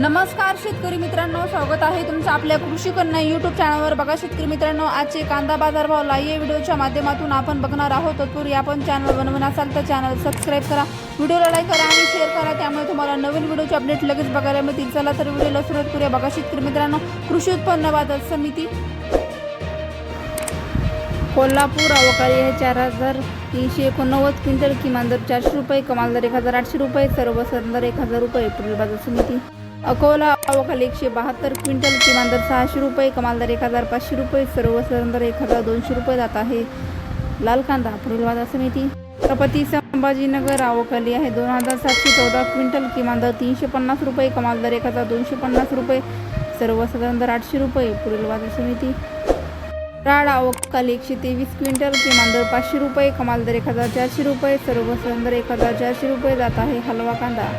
नमस्कार शेतकरी मित्रांनो स्वागत आहे तुमचं आपल्या कृषी कन्या युट्यूब चॅनलवर बघा शेतकरी मित्रांनो आजचे कांदा बाजार भाव लाईव्ह व्हिडिओच्या माध्यमातून आपण बघणार आहोत. तत्पूर्वी आपण चॅनल बनवून असाल तर चॅनल सबस्क्राईब करा. व्हिडिओला लाईक करा आणि शेअर करा. त्यामुळे तुम्हाला नवीन व्हिडिओचे अपडेट लगेच बघायला मिळतील. चला तर व्हिडिओला सुरुवात करूया. बघा शेतकरी मित्रांनो कृषी उत्पन्न बाजार समिती कोल्हापूर अवकाळी हे चार हजार तीनशे एकोणनव्वद क्विंटल किमान दर चारशे रुपये कमाल दर एक हजार आठशे रुपये सर्व दर एक हजार रुपये एप्रिल बाजार समिती. अकोला अवकाल एकशे बहात्तर क्विंटल किमान दर सहाशे रुपये कमाल दर एक हजार पाचशे रुपये सर्व दर एक हजार दोनशे रुपये जात आहे. लाल कांदा पुढील बाजार समिती. छत्रपती संभाजीनगर अवकाली आहे दोन हजार सातशे चौदा क्विंटल किमान दर तीनशे पन्नास रुपये कमाल दर एक हजार दोनशे पन्नास रुपये सर्व दर आठशे रुपये पुढील बाजार समिती. राड अवकाली एकशे तेवीस क्विंटल किमान दर पाचशे रुपये कमाल दर एक हजार चारशे रुपये सर्व दर एक हजार चारशे रुपये जात आहे. हलवा कांदा.